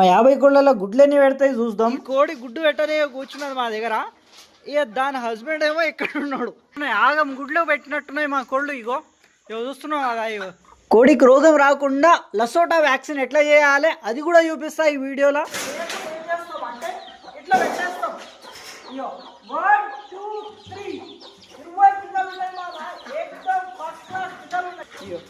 మా యాభై కోళ్ళలో గుడ్లన్నీ పెడతాయి చూద్దాం. కోడి గుడ్డు పెట్టనే కూర్చున్నది మా దగ్గర. ఇక దాని హస్బెండ్ ఏమో ఇక్కడ ఉన్నాడు. ఆగం గుడ్లో పెట్టినట్టున్నాయి మా కోళ్ళు ఇగో. ఇగో చూస్తున్నావు కదా ఇగో. కోడికి రోగం రాకుండా లసోటా వ్యాక్సిన్ ఎట్లా చేయాలి? అది కూడా చూపిస్తా ఈ వీడియోలో. ఇట్లా పెట్టేస్తాం ఇగో వన్ టూ త్రీ ఇరవై పిల్లలు ఉన్నాయి మామ ఏకదం ఫస్ట్ క్లాస్ పిల్లలు ఉన్నాయి ఇగో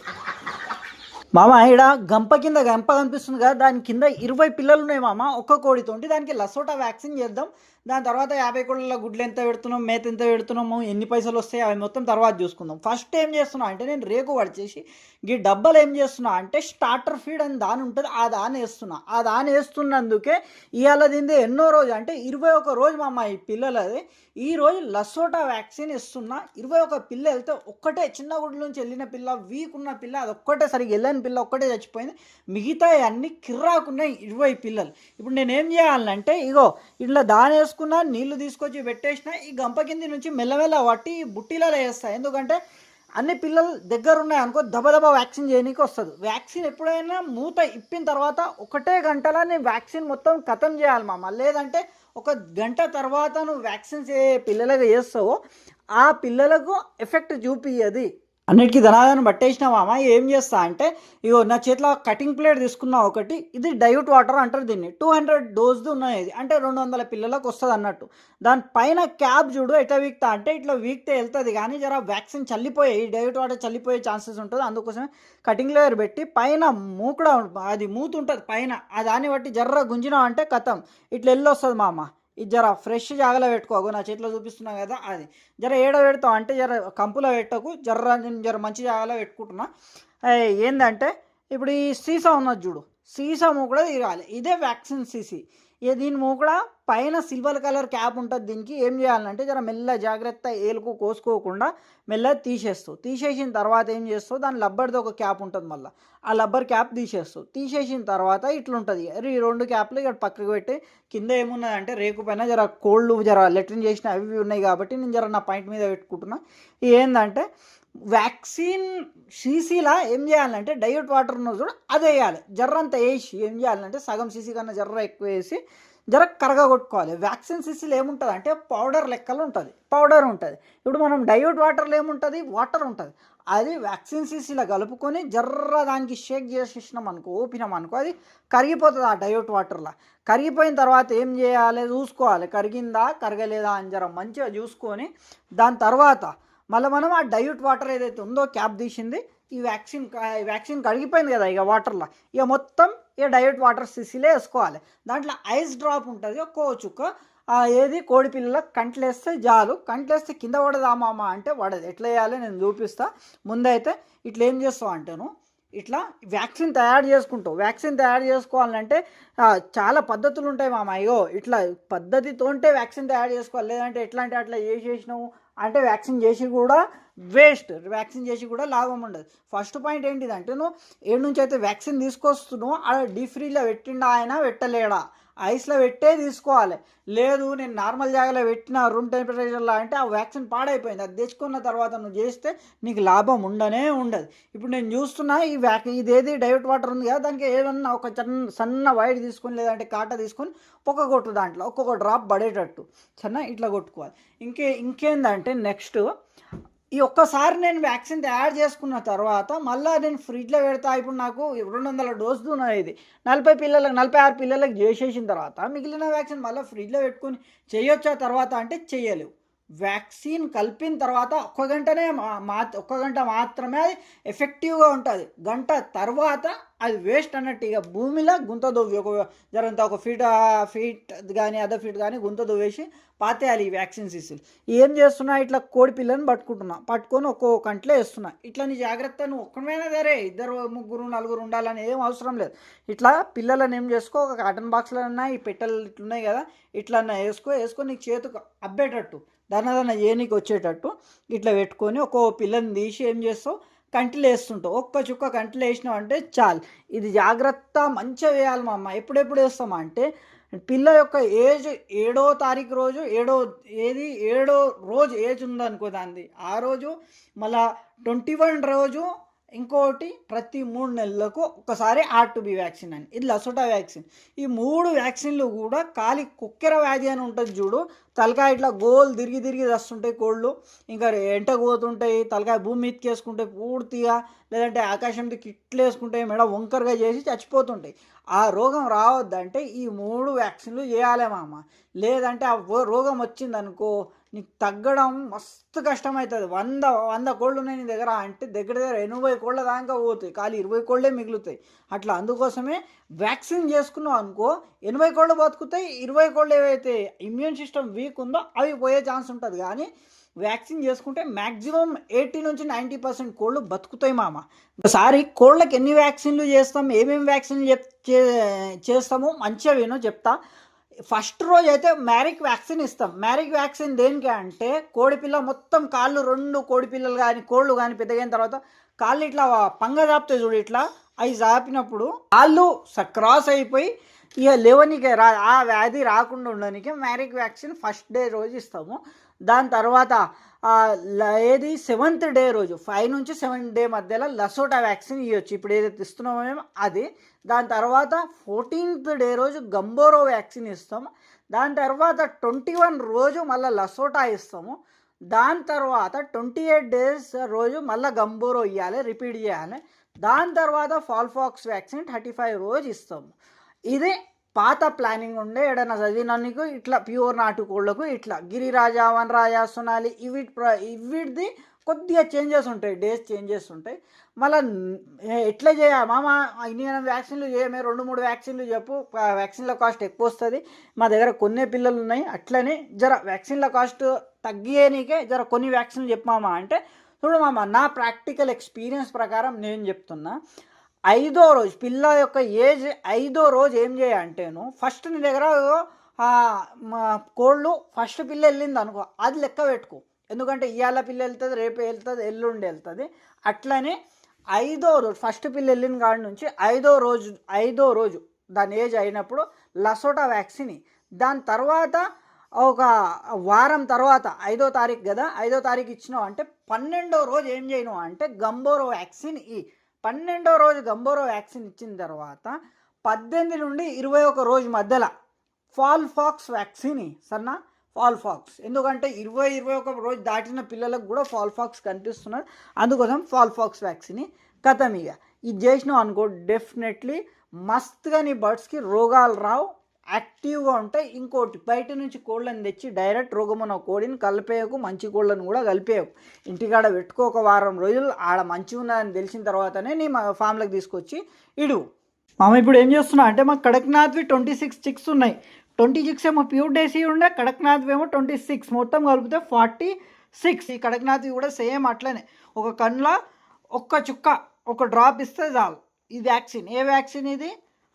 మామ ఇక్కడ గంప కింద గంప కనిపిస్తుంది కదా దాని కింద ఇరవై పిల్లలు ఉన్నాయి మామ ఒక్క కోడితోటి. దానికి లసోటా వ్యాక్సిన్ చేద్దాం. దాని తర్వాత యాభై కోళ్ళ గుడ్లు ఎంత పెడుతున్నాం మేత ఎంత పెడుతున్నాము ఎన్ని పైసలు వస్తాయి అవి మొత్తం తర్వాత చూసుకుందాం. ఫస్ట్ ఏం చేస్తున్నా అంటే నేను రేకు పడిచేసి ఈ డబ్బాలు ఏం చేస్తున్నా అంటే స్టార్టర్ ఫీడ్ అని దాని ఉంటుంది ఆ దాని వేస్తున్నా. ఆ దాని వేస్తున్నందుకే ఇవాళ దీంది ఎన్నో రోజు అంటే ఇరవై ఒక రోజు మా అమ్మాయి ఈ పిల్లలది ఈ రోజు లసోటా వ్యాక్సిన్ ఇస్తున్నా ఇరవై ఒక పిల్ల వెళ్తే ఒక్కటే చిన్న గుడ్ల నుంచి వెళ్ళిన పిల్ల వీక్ ఉన్న పిల్ల అది ఒక్కటే సరిగ్గా వెళ్ళని పిల్ల ఒక్కటే చచ్చిపోయింది. మిగతా అన్ని కిర్రాకున్నాయి ఇరవై పిల్లలు. ఇప్పుడు నేను ఏం చేయాలంటే ఇగో ఇట్లా దాని వేసుకున్నా నీళ్ళు తీసుకొచ్చి పెట్టేసిన ఈ గంప కింది నుంచి మెల్లమెల్ల పట్టి బుట్టిలలో వేస్తా ఎందుకంటే అన్ని పిల్లలు దగ్గర ఉన్నాయి అనుకో దబదబా వ్యాక్సిన్ చేయడానికి వస్తుంది. వ్యాక్సిన్ ఎప్పుడైనా మూత ఇప్పిన తర్వాత ఒకటే గంటలో నేను వ్యాక్సిన్ మొత్తం ఖతం చేయాలి మామ. లేదంటే ఒక గంట తర్వాత నువ్వు వ్యాక్సిన్స్ ఏ పిల్లలకు చేస్తావో ఆ పిల్లలకు ఎఫెక్ట్ చూపియ్యది. అన్నిటికీ ధనాదాన్ని పట్టేసినావా మామ ఏం చేస్తా అంటే ఇగో నా చేతిలో కటింగ్ ప్లేట్ తీసుకున్నా ఒకటి ఇది డైట్ వాటర్ అంటారు దీన్ని. టూ హండ్రెడ్ డోస్ది ఉన్నాయి ఇది. అంటే రెండు వందల పిల్లలకు వస్తుంది అన్నట్టు. దాని పైన క్యాప్ చూడు ఎట్లా వీక్తా అంటే ఇట్లా వీక్తే వెళ్తుంది. కానీ జర వ్యాక్సిన్ చల్లిపోయే ఈ డైట్ వాటర్ చల్లిపోయే ఛాన్సెస్ ఉంటుంది. అందుకోసమే కటింగ్ లేయర్ పెట్టి పైన మూకుడ అది మూతుంటుంది పైన. దాన్ని బట్టి జర్ర గుంజినాం అంటే కథం ఇట్లా వెళ్ళొస్తుంది మామ. ఇది జర ఫ్రెష్ జాగలో పెట్టుకో. అగో నా చేతిలో చూపిస్తున్నా కదా అది. జర ఏడ పెడతావు అంటే జర కంపులో పెట్టకు. జర్ర నేను జర మంచి జాగలో పెట్టుకుంటున్నా. ఏంటంటే ఏందంటే ఇప్పుడు ఈ సీసా ఉన్నది చూడు. సీసా మూకుడ తీరాలి. ఇదే వ్యాక్సిన్ సీసీ. ఇక దీని మూకుడ? పైన సిల్వర్ కలర్ క్యాప్ ఉంటుంది దీనికి. ఏం చేయాలంటే జర మెల్ల జాగ్రత్త ఏలుకు కోసుకోకుండా మెల్ల తీసేస్తావు తీసేసిన తర్వాత ఏం చేస్తావు దాని లబ్బర్ది ఒక క్యాప్ ఉంటుంది మళ్ళీ. ఆ లబ్బర్ క్యాప్ తీసేస్తావు తీసేసిన తర్వాత ఇట్లుంటుంది. ఈ రెండు క్యాప్లు ఇక్కడ పక్కకు పెట్టి కింద ఏమున్నదంటే రేకు పైన జర కోళ్ళు జర లెట్రిన్ చేసిన అవి ఉన్నాయి కాబట్టి నేను జర నా పాయింట్ మీద పెట్టుకుంటున్నా. ఏంటంటే వ్యాక్సిన్ సీసీలా ఏం చేయాలంటే డైట్ వాటర్ ఉన్నది చూడు అది వేయాలి. జర్రంత వేసి ఏం చేయాలంటే సగం సీసీ కన్నా జర్ర ఎక్కువ వేసి జర కరగా కొట్టుకోవాలి వ్యాక్సిన్ సీసీలు ఏముంటుంది అంటే పౌడర్ లెక్కలు ఉంటుంది. పౌడర్ ఉంటుంది. ఇప్పుడు మనం డైట్ వాటర్లో ఏముంటుంది? వాటర్ ఉంటుంది. అది వ్యాక్సిన్ సీసీలో కలుపుకొని జర్ర దానికి షేక్ చేసేసినాం అనుకో ఊపినాం అనుకో అది కరిగిపోతుంది ఆ డయోట్ వాటర్లో కరిగిపోయిన తర్వాత ఏం చేయాలి? చూసుకోవాలి. కరిగిందా? కరగలేదా అని జర మంచిగా చూసుకొని దాని తర్వాత మళ్ళీ మనం ఆ డైల్యూట్ వాటర్ ఏదైతే ఉందో క్యాప్ తీసింది ఈ వ్యాక్సిన్ వ్యాక్సిన్ కడిగిపోయింది కదా ఇక వాటర్లో. ఇక మొత్తం ఇక డైల్యూట్ వాటర్ సిసిలే వేసుకోవాలి. దాంట్లో ఐస్ డ్రాప్ ఉంటుంది ఒక్కో చుక్క ఏది కోడి పిల్లల కంట్లేస్తే జాలు కంట్లేస్తే కింద పడదా మామ అంటే పడదు. ఎట్లా వేయాలి నేను చూపిస్తా. ముందైతే ఇట్లా ఏం చేస్తావు అంటాను ఇట్లా వ్యాక్సిన్ తయారు చేసుకుంటావు. వ్యాక్సిన్ తయారు చేసుకోవాలంటే చాలా పద్ధతులు ఉంటాయి మామ. అయ్యో ఇట్లా పద్ధతితోంటే వ్యాక్సిన్ తయారు చేసుకోవాలి. లేదంటే ఎట్లా అంటే అట్లా చేసేసినావు? అంటే వ్యాక్సిన్ చేసి కూడా వేస్ట్. వ్యాక్సిన్ చేసి కూడా లాభం ఉండదు. ఫస్ట్ పాయింట్ ఏంటిదంటే నువ్వు ఏడు నుంచి అయితే వ్యాక్సిన్ తీసుకొస్తున్నావు అలా డీ ఫ్రీలో పెట్టిండా ఆయన పెట్టలేడా? ఐస్లో పెట్టే తీసుకోవాలి. లేదు నేను నార్మల్ జాగాలో పెట్టిన రూమ్ టెంపరేచర్లో అంటే ఆ వ్యాక్సిన్ పాడైపోయింది. అది తెచ్చుకున్న తర్వాత నువ్వు చేస్తే నీకు లాభం ఉండనే ఉండదు. ఇప్పుడు నేను చూస్తున్నా ఈ వ్యాక్ ఇదేది డైవర్ట్ వాటర్ ఉంది కదా దానికి ఏదన్నా ఒక చిన్న సన్న వైర్ తీసుకొని లేదంటే కాట తీసుకొని పొక్క కొట్టు దాంట్లో. ఒక్కొక్క డ్రాప్ పడేటట్టు. చిన్న ఇట్లా కొట్టుకోవాలి. ఇంకే ఇంకేందంటే నెక్స్ట్ ఈ ఒక్కసారి నేను వ్యాక్సిన్ తయారు చేసుకున్న తర్వాత మళ్ళీ నేను ఫ్రిడ్జ్లో పెడతా. ఇప్పుడు నాకు రెండు వందల డోసు ఉన్నది ఇది. నలభై పిల్లలకు నలభై ఆరు పిల్లలకు చేసేసిన తర్వాత మిగిలిన వ్యాక్సిన్ మళ్ళీ ఫ్రిడ్జ్లో పెట్టుకొని చేయొచ్చా తర్వాత అంటే చేయలేవు. వ్యాక్సిన్ కలిపిన తర్వాత ఒక్క గంటనే మా- ఒక్క గంట మాత్రమే అది ఎఫెక్టివ్గా ఉంటుంది. గంట తర్వాత అది వేస్ట్ అన్నట్టు ఇక భూమిలో గుంత దొవ్వి ఒక జరంత ఒక ఫీట్ ఫీట్ కానీ అర్ధ ఫీట్ కానీ గుంత దొవ్వేసి పాతేయాలి ఈ వ్యాక్సిన్ సీసులు. ఏం చేస్తున్నా ఇట్లా కోడి పిల్లని పట్టుకుంటున్నా. పట్టుకొని ఒక్కో కంట్లో వేస్తున్నా. ఇట్లా నీ జాగ్రత్త నువ్వు ఒక్కడమైనా సరే. ఇద్దరు ముగ్గురు నలుగురు ఉండాలని ఏం అవసరం లేదు. ఇట్లా పిల్లలను ఏం చేసుకో? ఒక కాటన్ బాక్స్లో ఈ పెట్టెలు ఇట్లున్నాయి కదా. ఇట్లన్నా వేసుకో వేసుకొని నీకు చేతికి అబ్బేటట్టు దానదన్న ఏనికి వచ్చేటట్టు ఇట్లా పెట్టుకొని ఒక్కో పిల్లని తీసి ఏం చేస్తావు? కంటిలో వేస్తుంటావు. ఒక్క చుక్క కంటిలో వేసినావు అంటే చాలు. ఇది జాగ్రత్త మంచిగా వేయాలి మా అమ్మ. ఎప్పుడెప్పుడు వేస్తామా అంటే పిల్ల యొక్క ఏజ్ ఏడో తారీఖు రోజు ఏడో ఏది ఏడో రోజు ఏజ్ ఉందనుకో దాన్ని ఆ రోజు మళ్ళా ట్వంటీ వన్ రోజు ఇంకోటి ప్రతి మూడు నెలలకు ఒకసారి ఆర్ టు బి వ్యాక్సిన్ అని. ఇది లసోటా వ్యాక్సిన్. ఈ మూడు వ్యాక్సిన్లు కూడా కాలి కుక్కెర వ్యాధి అని ఉంటుంది చూడు. తలకాయ ఇట్లా గోల్ తిరిగి తిరిగి వస్తుంటాయి కోళ్ళు. ఇంకా ఎంటకు పోతుంటాయి తలకాయ భూమి మీదకి పూర్తిగా లేదంటే ఆకాశం దిక్కు మెడ వంకరగా చేసి చచ్చిపోతుంటాయి. ఆ రోగం రావద్దంటే ఈ మూడు వ్యాక్సిన్లు చేయాలి మామ. లేదంటే ఆ రోగం వచ్చిందనుకో నీకు తగ్గడం మస్తు కష్టమవుతుంది వంద వంద కోళ్ళు ఉన్నాయి నీ దగ్గర. అంటే దగ్గర దగ్గర ఎనభై కోళ్ళ దాకా పోతాయి. ఖాళీ ఇరవై కోళ్ళే మిగులుతాయి. అట్లా అందుకోసమే వ్యాక్సిన్ చేసుకున్నావు అనుకో ఎనభై కోళ్ళు బతుకుతాయి ఇరవై కోళ్ళు ఏవైతే ఇమ్యూన్ సిస్టమ్ వీక్ ఉందో అవి పోయే ఛాన్స్ ఉంటుంది. కానీ వ్యాక్సిన్ చేసుకుంటే మ్యాక్సిమం ఎయిటీ నుంచి నైంటీ పర్సెంట్ కోళ్ళు బతుకుతాయి మామ. ఒకసారి కోళ్ళకి ఎన్ని వ్యాక్సిన్లు చేస్తాం ఏమేమి వ్యాక్సిన్లు చెప్ చే- చేస్తామో మంచిగా వినో చెప్తా. ఫస్ట్ రోజు అయితే మ్యారిక్ వ్యాక్సిన్ ఇస్తాం. మ్యారిక్ వ్యాక్సిన్ దేనికి అంటే కోడిపిల్ల మొత్తం కాళ్ళు రెండు కోడిపిల్లలు కానీ కోళ్ళు కానీ పెద్దగైన తర్వాత కాళ్ళు ఇట్లా పంగ చాపుతాయి చూడు ఇట్లా అవి చాపినప్పుడు కాళ్ళు క్రాస్ అయిపోయి ఇక లేవనికి రా ఆ వ్యాధి రాకుండా ఉండడానికి మ్యారిక్ వ్యాక్సిన్ ఫస్ట్ డే రోజు ఇస్తాము. దాని తర్వాత ల- ఏది? సెవెంత్ డే రోజు ఫైవ్ నుంచి సెవెంత్ డే మధ్యలో లసోటా వ్యాక్సిన్ ఇవ్వచ్చు ఇప్పుడు ఏదైతే ఇస్తున్నామో మేము అది. దాని తర్వాత ఫోర్టీన్త్ డే రోజు గంబోరో వ్యాక్సిన్ ఇస్తాము. దాని తర్వాత ట్వంటీ వన్ రోజు మళ్ళీ లసోటా ఇస్తాము. దాని తర్వాత ట్వంటీ ఎయిట్ డేస్ రోజు మళ్ళీ గంబోరో ఇవ్వాలి రిపీట్ చేయాలి. దాని తర్వాత ఫాల్ఫాక్స్ వ్యాక్సిన్ థర్టీ ఫైవ్ రోజు ఇస్తాము. ఇది పాత ప్లానింగ్ ఉండే ఏడైనా చదివినందుకు ఇట్లా ప్యూర్ నాటుకోళ్ళకు ఇట్లా గిరిరాజా వనరాజా సునాలి ఇవి ఇవిటిది కొద్దిగా చేంజెస్ ఉంటాయి డేస్ చేంజెస్ ఉంటాయి. మళ్ళీ ఎట్లా చేయాలి మామ ఇన్ని వ్యాక్సిన్లు చేయమే రెండు మూడు వ్యాక్సిన్లు చెప్పు వ్యాక్సిన్ల కాస్ట్ ఎక్కువ వస్తుంది. మా దగ్గర కొన్ని పిల్లలు ఉన్నాయి అట్లనే జర వ్యాక్సిన్ల కాస్ట్ తగ్గియనికే జర కొన్ని వ్యాక్సిన్లు చెప్పమామా అంటే చూడు మామ నా ప్రాక్టికల్ ఎక్స్పీరియన్స్ ప్రకారం నేను చెప్తున్నా. ఐదో రోజు పిల్ల యొక్క ఏజ్ ఐదో రోజు ఏం చేయంటేను ఫస్ట్ నీ దగ్గర మా కోళ్ళు ఫస్ట్ పిల్ల వెళ్ళింది అనుకో అది లెక్క పెట్టుకో. ఎందుకంటే ఇవాళ పిల్ల వెళ్తుంది రేపు వెళ్తుంది ఎల్లుండి వెళ్తుంది. అట్లనే ఐదో రోజు ఫస్ట్ పిల్ల వెళ్ళిన కాడి నుంచి ఐదో రోజు ఐదో రోజు దాని ఏజ్ అయినప్పుడు లసోటా వ్యాక్సిన్ దాని తర్వాత ఒక వారం తర్వాత ఐదో తారీఖు కదా ఐదో తారీఖు ఇచ్చినావు అంటే పన్నెండో రోజు ఏం చేయను అంటే గంబోరో వ్యాక్సిన్ ఈ. పన్నెండో రోజు గంబోరో వ్యాక్సిన్ ఇచ్చిన తర్వాత పద్దెనిమిది నుండి ఇరవై ఒక రోజు మధ్యలో ఫాల్ ఫాక్స్ వ్యాక్సిన్ ఇ. సరేనా? Fowl pox. ఎందుకంటే ఇరవై ఇరవై ఒక రోజు దాటిన పిల్లలకు కూడా ఫాల్ ఫాక్స్ కనిపిస్తున్నారు అందుకోసం ఫాల్ ఫాక్స్ వ్యాక్సిన్ కథం ఇక ఇది చేసినావు అనుకో డెఫినెట్లీ మస్తుగా నీ బర్డ్స్కి రోగాలు రావు. యాక్టివ్గా ఉంటాయి ఇంకోటి బయట నుంచి కోళ్ళని తెచ్చి డైరెక్ట్ రోగమున్న కోడిని కలిపేయకు మంచి కోళ్ళని కూడా కలిపేయకు. ఇంటికాడ పెట్టుకో ఒక వారం రోజులు ఆడ మంచిగా ఉన్నదని తెలిసిన తర్వాతనే నీ మా ఫామ్లకు తీసుకొచ్చి ఇడు. మామ ఇప్పుడు ఏం చేస్తున్నా అంటే మాకు కడక్నాథ్వి ట్వంటీ సిక్స్ చిక్స్ ఉన్నాయి. ట్వంటీ సిక్స్ ఏమో ప్యూర్ డేసీ ఉండే కడక్నాథ్వి ఏమో ట్వంటీ సిక్స్. మొత్తం కలిపితే ఫార్టీ సిక్స్. ఈ కడక్నాథ్వి కూడా సేమ్ అట్లనే. ఒక కన్నులో ఒక్క చుక్క ఒక డ్రాప్ ఇస్తే చాలు. ఈ వ్యాక్సిన్. ఏ వ్యాక్సిన్ ఇది?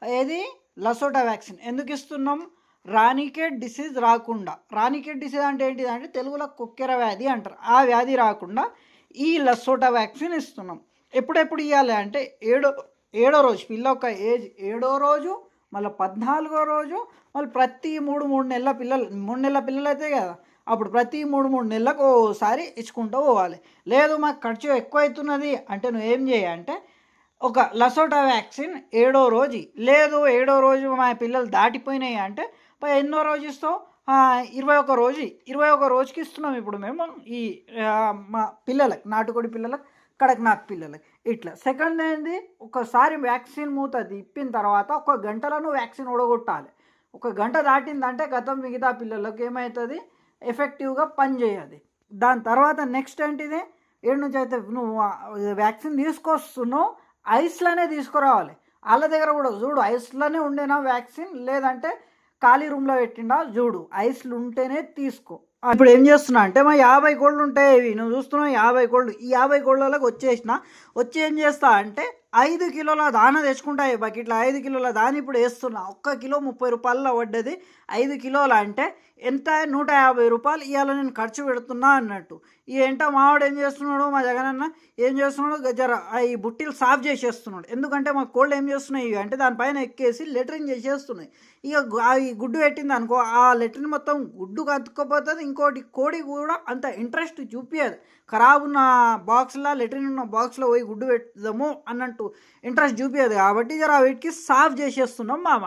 ఏది? లసోటా వ్యాక్సిన్ ఎందుకు ఇస్తున్నాం? రానికేట్ డిసీజ్ రాకుండా. రానికేట్ డిసీజ్ అంటే ఏంటిది అంటే తెలుగులో కుక్కెర వ్యాధి అంటారు. ఆ వ్యాధి రాకుండా ఈ లసోటా వ్యాక్సిన్ ఇస్తున్నాం. ఎప్పుడెప్పుడు ఇవ్వాలి అంటే ఏడో ఏడో రోజు పిల్ల ఒక ఏజ్ ఏడో రోజు మళ్ళీ పద్నాలుగో రోజు మళ్ళీ ప్రతి మూడు మూడు నెలల పిల్లలు మూడు నెలల పిల్లలు అయితే కదా అప్పుడు ప్రతి మూడు మూడు నెలలకు ఓసారి ఇచ్చుకుంటూ పోవాలి. లేదు మాకు ఖర్చు ఎక్కువ అవుతున్నది అంటే నువ్వు ఏం చేయ అంటే ఒక లసోటా వ్యాక్సిన్ ఏడో రోజు. లేదు ఏడో రోజు మా పిల్లలు దాటిపోయినాయి అంటే ఎన్నో రోజు ఇస్తావు? ఇరవై ఒక రోజు. ఇరవై ఒక రోజుకి ఇస్తున్నాం ఇప్పుడు మేము. ఈ మా పిల్లలకి నాటుకోడి పిల్లలకు కడక్నాథ్ పిల్లలకి. ఇట్లా. సెకండ్ ఏంది? ఒకసారి వ్యాక్సిన్ మూత తిప్పిన తర్వాత ఒక గంటలను వ్యాక్సిన్ ఉడగొట్టాలి ఒక గంట దాటిందంటే గతం మిగతా పిల్లలకు ఏమవుతుంది ఎఫెక్టివ్గా పనిచేయదు. దాని తర్వాత నెక్స్ట్ ఏంటిది? ఏడు నుంచి అయితే నువ్వు వ్యాక్సిన్ తీసుకొస్తున్నావు. ఐస్లోనే తీసుకురావాలి. వాళ్ళ దగ్గర కూడా చూడు ఐస్లోనే ఉండేనా వ్యాక్సిన్ లేదంటే ఖాళీ రూమ్లో పెట్టిండా చూడు ఐస్లు ఉంటేనే తీసుకో. ఇప్పుడు ఏం చేస్తున్నా అంటే మా యాభై కోళ్ళు ఉంటాయి ఇవి నువ్వు చూస్తున్నావు యాభై కోళ్ళు. ఈ యాభై కోళ్ళలోకి వచ్చేసిన వచ్చి ఏం చేస్తా అంటే ఐదు కిలోల దాన తెచ్చుకుంటా ఈ బకెట్లో. ఐదు కిలోల దాని ఇప్పుడు వేస్తున్నా. ఒక్క కిలో ముప్పై రూపాయల పడ్డది. ఐదు కిలోల అంటే ఎంత? నూట యాభై రూపాయలు ఇవాళ నేను ఖర్చు పెడుతున్నా అన్నట్టు. ఏంటో మావాడు ఏం చేస్తున్నాడు మా జగనన్న ఏం చేస్తున్నాడు జర ఈ బుట్టీలు సాఫ్ చేసేస్తున్నాడు. ఎందుకంటే మా కోళ్ళు ఏం చేస్తున్నాయి అంటే దానిపైన ఎక్కేసి లెటరింగ్ చేసేస్తున్నాయి. ఇక ఈ గుడ్డు పెట్టింది అనుకో ఆ లెటరిన్ మొత్తం గుడ్డు కత్తుకుపోతుంది ఇంకోటి కోడి కూడా అంత ఇంట్రెస్ట్ చూపించదు ఖరాబ్ ఉన్న బాక్స్లో లెటరిన్ ఉన్న బాక్స్లో పోయి గుడ్డు పెడదాము అన్నట్టు ఇంట్రెస్ట్ చూపించదు కాబట్టి జర వీటికి సాఫ్ చేసేస్తున్నాం మామ.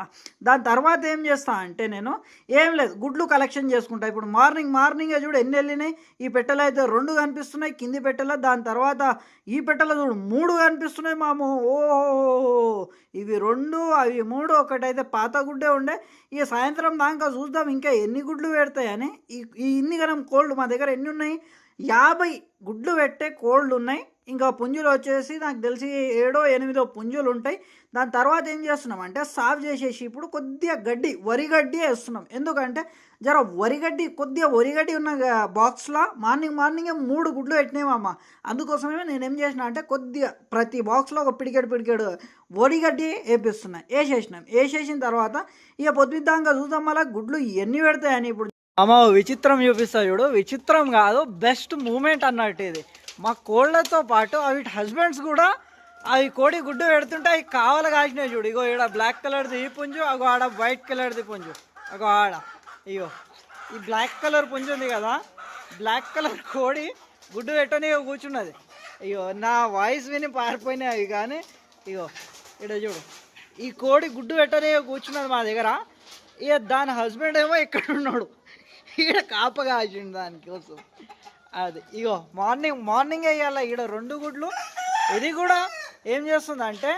దాని తర్వాత ఏం చేస్తా అంటే నేను ఏం లేదు గుడ్లు కలెక్షన్ చేసుకుంటా. ఇప్పుడు మార్నింగ్ మార్నింగే చూడు ఎన్ని వెళ్ళినాయి? ఈ పెట్టెలు అయితే రెండు కనిపిస్తున్నాయి కింది పెట్టెల దాని తర్వాత ఈ పెట్టెల చూడు మూడు కనిపిస్తున్నాయి మాము. ఓహో! ఇవి రెండు అవి మూడు ఒకటైతే పాత గుడ్డే ఉండే. ఇక సాయంత్రం దాకా చూద్దాం ఇంకా ఎన్ని గుడ్లు పెడతాయని ఈ ఈ ఇన్ని గనం కోళ్ళు మా దగ్గర ఎన్ని ఉన్నాయి? యాభై గుడ్లు పెట్టే కోళ్ళు ఉన్నాయి. ఇంకా పుంజులు వచ్చేసి నాకు తెలిసి ఏడో ఎనిమిదో పుంజులు ఉంటాయి. దాని తర్వాత ఏం చేస్తున్నాం అంటే సాఫ్ చేసేసి ఇప్పుడు కొద్దిగా గడ్డి వరి గడ్డి వేస్తున్నాం. ఎందుకంటే జర వరిగడ్డి కొద్దిగా వరిగడ్డి ఉన్న బాక్స్లో మార్నింగ్ మార్నింగే మూడు గుడ్లు పెట్టినామమ్మ అందుకోసమే నేను ఏం చేసిన అంటే కొద్దిగా ప్రతి బాక్స్లో ఒక పిడికెడు పిడికెడు వరిగడ్డి వేపిస్తున్నాయి వేసేసినాం. వేసేసిన తర్వాత ఇక పొద్దుద్దాంగా చూద్దాం మళ్ళీ గుడ్లు ఎన్ని పెడతాయని ఇప్పుడు అమ్మ విచిత్రం చూపిస్తా చూడు. విచిత్రం కాదు బెస్ట్ మూమెంట్ అన్నట్టు ఇది. మా కోళ్ళతో పాటు అవి హస్బెండ్స్ కూడా అవి కోడి గుడ్డు పెడుతుంటే అవి కావాలి కాసినాయి చూడు. ఇగో ఈడ బ్లాక్ కలర్ది ఈ పుంజు అగో ఆడ వైట్ కలర్ది పుంజు. అగో ఆడ. ఇగో. ఈ బ్లాక్ కలర్ పుంజు ఉంది కదా బ్లాక్ కలర్ కోడి గుడ్డు పెట్టని కూర్చున్నది. అయ్యో నా వాయిస్ విని పారిపోయినాయి అవి కానీ ఇగో ఇక్కడ చూడు. ఈ కోడి గుడ్డు పెట్టనే కూర్చున్నది మా దగ్గర. ఇక దాని హస్బెండ్ ఏమో ఇక్కడ ఉన్నాడు. ఈడ కాపగా ఆచిండు దానికోసం అది. ఇగో మార్నింగ్ మార్నింగ్ వేయాల ఈడ రెండు గుడ్లు ఇది కూడా ఏం చేస్తుందంటే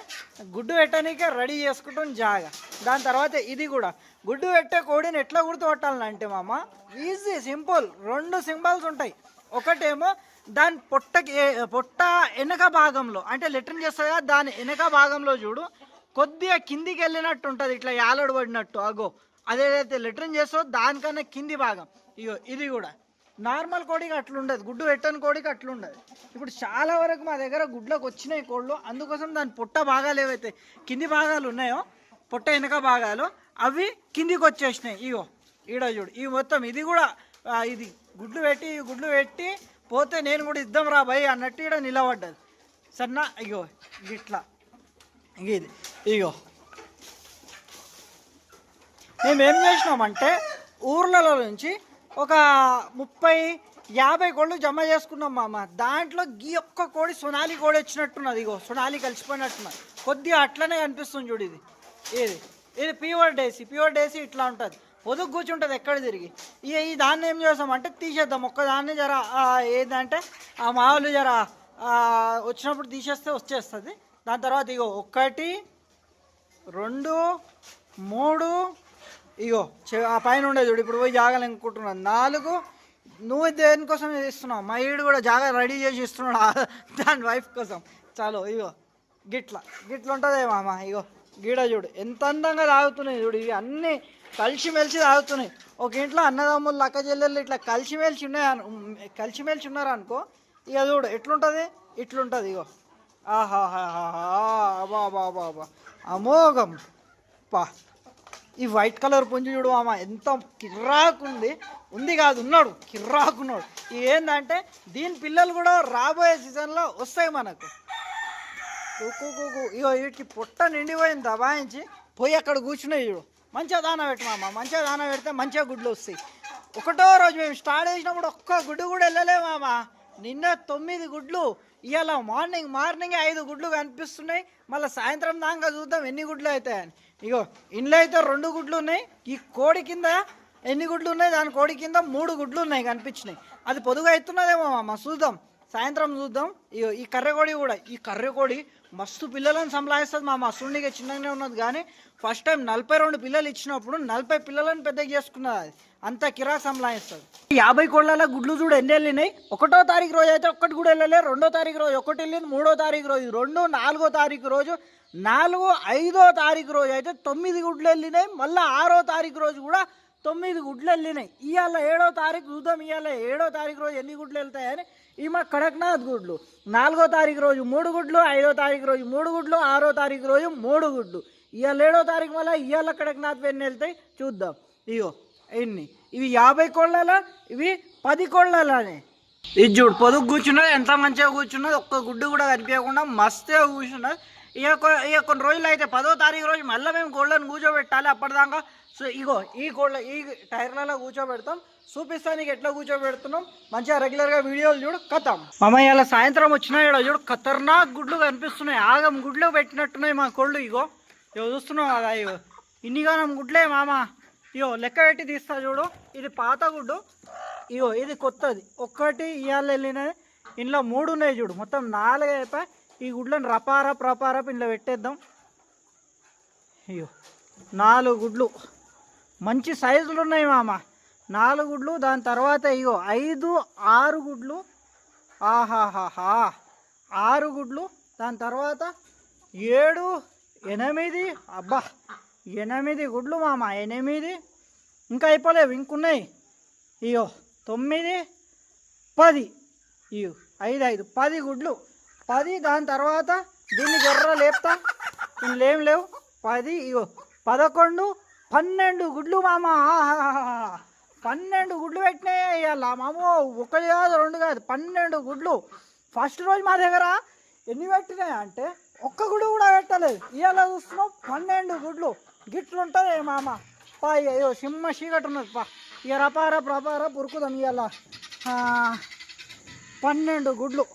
గుడ్డు పెట్టడానికే రెడీ చేసుకుంటాం జాగా. దాని తర్వాత ఇది కూడా. గుడ్డు పెట్టే కోడిని ఎట్లా గుర్తుపట్టాలంటే మామ ఈజీ సింపుల్. రెండు సింబల్స్ ఉంటాయి. ఒకటేమో దాని పొట్టకి పొట్ట వెనక భాగంలో అంటే లెటర్న్ చేస్తుంది కదా దాని వెనక భాగంలో చూడు కొద్దిగా కిందికి వెళ్ళినట్టు ఉంటుంది ఇట్లా యాలడు పడినట్టు అగో. అదేదైతే లెటర్న్ చేస్తో దానికన్నా కింది భాగం. ఇగో ఇది కూడా. నార్మల్ కోడికి అట్లుండదు. గుడ్డు పెట్టని కోడికి అట్లుండదు. ఇప్పుడు చాలా వరకు మా దగ్గర గుడ్లకు వచ్చినాయి కోళ్ళు. అందుకోసం దాని పొట్ట భాగాలు ఏవైతే కింది భాగాలు ఉన్నాయో పొట్ట వెనక భాగాలు అవి కిందికి వచ్చేసినాయి. ఇగో ఈడ చూడు. ఈ మొత్తం ఇది కూడా ఇది గుడ్లు పెట్టి గుడ్లు పెట్టి పోతే నేను కూడా ఇద్దాం రా భయ్ అన్నట్టు ఈడ నిలబడ్డది. సన్నా ఇగో ఇట్లా ఇది ఇగో. మేము ఏం చేసినామంటే ఊర్లలో నుంచి ఒక ముప్పై యాభై కోళ్ళు జమ చేసుకున్నాం మామ. దాంట్లో గీ ఒక్క కోడి సొనాలి కోడి వచ్చినట్టున్నది. ఇగో సొనాలి కలిసిపోయినట్టున్నది కొద్దిగా అట్లనే కనిపిస్తుంది చూడు ఇది. ఇది ఇది ప్యూర్ డేసి. ప్యూర్ డేసి ఇట్లా ఉంటుంది. పొదుగు కూర్చుంటుంది ఎక్కడ తిరిగి? ఇక ఈ దాన్ని ఏం చేస్తామంటే తీసేద్దాం. ఒక్క దాన్ని జర ఏంటంటే ఆ మామూలు జర వచ్చినప్పుడు తీసేస్తే వచ్చేస్తుంది. దాని తర్వాత ఇగో ఒకటి రెండు మూడు ఇగో చె- ఆ పైన ఉండే చూడు ఇప్పుడు పోయి జాగాలు అనుకుంటున్నాను నాలుగు నువ్వు దేనికోసం ఇస్తున్నావు మా ఈడు కూడా జాగా రెడీ చేసి ఇస్తున్నాడు దాని వైఫ్ కోసం. చాలు ఇగో గిట్ల. గిట్ల ఉంటుందే మామ ఇగో గీడ చూడు. ఎంత అందంగా తాగుతున్నాయి చూడు ఇవి అన్నీ కలిసిమెలిసి తాగుతున్నాయి. ఒక ఇంట్లో అన్నదమ్ములు అక్క చెల్లెళ్ళు ఇట్లా కలిసిమెలిసి ఉన్నాయి కలిసిమెలిసి ఉన్నారు అనుకో ఇక చూడు ఎట్లుంటుంది? ఇట్లుంటుంది ఇగో. ఆహా అబా అబా అబా అబా అమోఘం. పా. ఈ వైట్ కలర్ పుంజు చూడు అమ్మ ఎంత కిర్రాకుంది. ఉంది ఉంది కాదు ఉన్నాడు కిర్రాకున్నాడు. ఏంటంటే దీని పిల్లలు కూడా రాబోయే సీజన్లో వస్తాయి మనకు. కు ఇగో వీటికి పొట్ట నిండిపోయింది దబాయించి పోయి అక్కడ కూర్చున్నాయి చూడు. మంచిగా దాన పెట్టమమ్మ మంచిగా దాన పెడితే మంచిగా గుడ్లు వస్తాయి. ఒకటో రోజు మేము స్టార్ట్ చేసినప్పుడు ఒక్క గుడ్డు కూడా వెళ్ళలేమమ్మా నిన్న తొమ్మిది గుడ్లు ఇవాళ మార్నింగ్ మార్నింగ్ ఐదు గుడ్లు కనిపిస్తున్నాయి. మళ్ళీ సాయంత్రం దాకా చూద్దాం ఎన్ని గుడ్లు అవుతాయని ఇగో ఇంట్లో అయితే రెండు గుడ్లు ఉన్నాయి. ఈ కోడి కింద ఎన్ని గుడ్లు ఉన్నాయి? దాని కోడి కింద మూడు గుడ్లు ఉన్నాయి కనిపించినాయి. అది పొదుగు అవుతున్నదేమో అమ్మ చూద్దాం. సాయంత్రం చూద్దాం. ఇగో ఈ కర్రెకోడి కూడా ఈ కర్రెకోడి మస్తు పిల్లలను సంలాయిస్తుంది మా మస్తుండిగా చిన్నగానే ఉన్నది కానీ ఫస్ట్ టైం నలభై రెండు పిల్లలు ఇచ్చినప్పుడు నలభై పిల్లలను పెద్దగా చేసుకున్నది అది. అంత కిరాక్ సంలాయిస్తుంది యాభై కోళ్ళ గుడ్లు చూడు ఎన్ని వెళ్ళినాయి ఒకటో తారీఖు రోజు అయితే ఒక్కటి కూడా వెళ్ళలే రెండో తారీఖు రోజు ఒకటి వెళ్ళింది మూడో తారీఖు రోజు రెండు నాలుగో తారీఖు రోజు నాలుగు ఐదో తారీఖు రోజు అయితే తొమ్మిది గుడ్లు వెళ్ళినాయి మళ్ళీ ఆరో తారీఖు రోజు కూడా తొమ్మిది గుడ్లు వెళ్ళినాయి ఇవాళ ఏడో తారీఖు చూద్దాం ఇవాళ ఏడో తారీఖు రోజు ఎన్ని గుడ్లు వెళ్తాయని ఈమె కడక్నాథ్ గుడ్లు నాలుగో తారీఖు రోజు మూడు గుడ్లు ఐదో తారీఖు రోజు మూడు గుడ్లు ఆరో తారీఖు రోజు మూడు గుడ్లు ఇవాళ ఏడో తారీఖు వల్ల ఇవాళ కడక్నాథ్ ఎన్ని వెళ్తాయి చూద్దాం ఇగో ఎన్ని? ఇవి యాభై కోళ్ళలా? ఇవి పది కోళ్ళలానే. ఇది చూడు పొదుగు కూర్చున్నది ఎంత మంచిగా కూర్చున్నది ఒక్క గుడ్డు కూడా కనిపించకుండా మస్తుగా కూర్చున్నది. ఇక ఇక కొన్ని రోజులు అయితే పదో తారీఖు రోజు మళ్ళీ మేము కోళ్ళను కూర్చోబెట్టాలి అప్పటిదాకా. సో ఇగో ఈ కోళ్ళ ఈ టైర్లలో కూర్చోబెడతాం. చూపిస్తానికి ఎట్లా కూర్చోబెడుతున్నాం. మంచిగా రెగ్యులర్గా వీడియోలు చూడు కథం. మమ్మల్ని ఇలా సాయంత్రం వచ్చినా ఇక్కడ చూడు ఖతర్నాక్ గుడ్లు కనిపిస్తున్నాయి. ఆగం గుడ్లు పెట్టినట్టున్నాయి మా కోళ్ళు ఇగో. ఇగో చూస్తున్నావు కదా ఇగో. ఇన్నిగానం గుడ్లే మామ. ఇగో లెక్క పెట్టి తీస్తా చూడు. ఇది పాత గుడ్డు. ఇగో ఇది కొత్తది. ఒక్కటి ఇవాళ వెళ్ళినది. ఇంట్లో మూడు ఉన్నాయి చూడు. మొత్తం నాలుగు అయిపోయి ఈ గుడ్లను రపారప్ రపారప్ ఇంట్లో పెట్టేద్దాం. అయ్యో నాలుగు గుడ్లు. మంచి సైజులు ఉన్నాయి మామ. నాలుగు గుడ్లు దాని తర్వాత ఇగో ఐదు ఆరు గుడ్లు. ఆహాహాహా. ఆరు గుడ్లు దాని తర్వాత ఏడు ఎనిమిది. అబ్బా ఎనిమిది గుడ్లు మామ ఎనిమిది? ఇంకా అయిపోలేవు ఇంకున్నాయి. ఇయో తొమ్మిది పది. ఇయో ఐదు ఐదు పది గుడ్లు. పది దాని తర్వాత దీన్ని జర్ర లేపుతా. ఇందులో లేవు. పది ఇగో పదకొండు పన్నెండు గుడ్లు మామ. పన్నెండు గుడ్లు పెట్టినాయి ఇవాళ మామో? ఒకటి కాదు రెండు కాదు పన్నెండు గుడ్లు. ఫస్ట్ రోజు మా దగ్గర ఎన్ని పెట్టినాయి అంటే ఒక్క గుడి కూడా పెట్టలేదు. ఇవాళ చూస్తున్నాం పన్నెండు గుడ్లు. గిట్లు ఉంటుంది మామ. పా అయ్యో సింహ చీకటి ఉన్నది పా. ఇక రపార ప్రపార పురుకుదాం ఇవాళ పన్నెండు గుడ్లు.